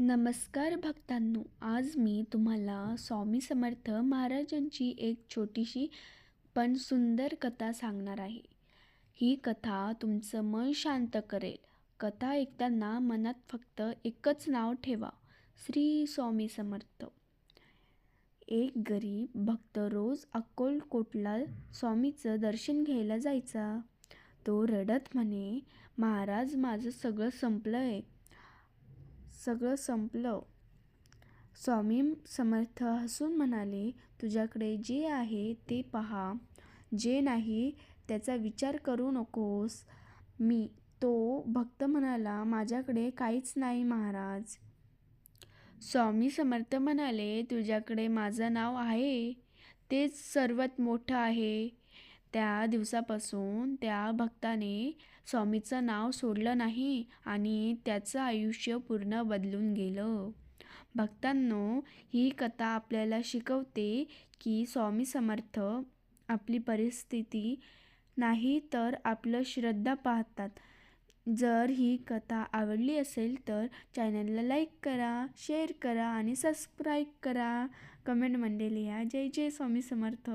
नमस्कार भक्तांनो आज मी तुम्हाला स्वामी समर्थ महाराजांची एक छोटीशी पण सुंदर कथा सांगणार आहे. ही कथा तुमचं मन शांत करेल. कथा ऐकताना मनात फक्त एकच नाव ठेवा श्री स्वामी समर्थ. एक गरीब भक्त रोज अक्कोलकोटला स्वामीचं दर्शन घ्यायला जायचा. तो रडत म्हणे महाराज माझं सगळं संपलं आहे सगळं संपलं. स्वामी समर्थ हसून म्हणाले तुझ्याकडे जे आहे ते पहा. जे नाही त्याचा विचार करू नकोस. मी तो भक्त म्हणाला माझ्याकडे काहीच नाही महाराज. स्वामी समर्थ म्हणाले तुझ्याकडे माझं नाव आहे. तेच सर्वात मोठं आहे. त्या दिवसापासून त्या भक्ताने स्वामीचं नाव सोडलं नाही आणि त्याचं आयुष्य पूर्ण बदलून गेलं. भक्तांनो ही कथा आपल्याला शिकवते की स्वामी समर्थ आपली परिस्थिती नाही तर आपलं श्रद्धा पाहतात. जर ही कथा आवडली असेल तर चॅनलला लाईक करा शेअर करा आणि सबस्क्राईब करा. कमेंटमध्ये लिहा. जय जय स्वामी समर्थ.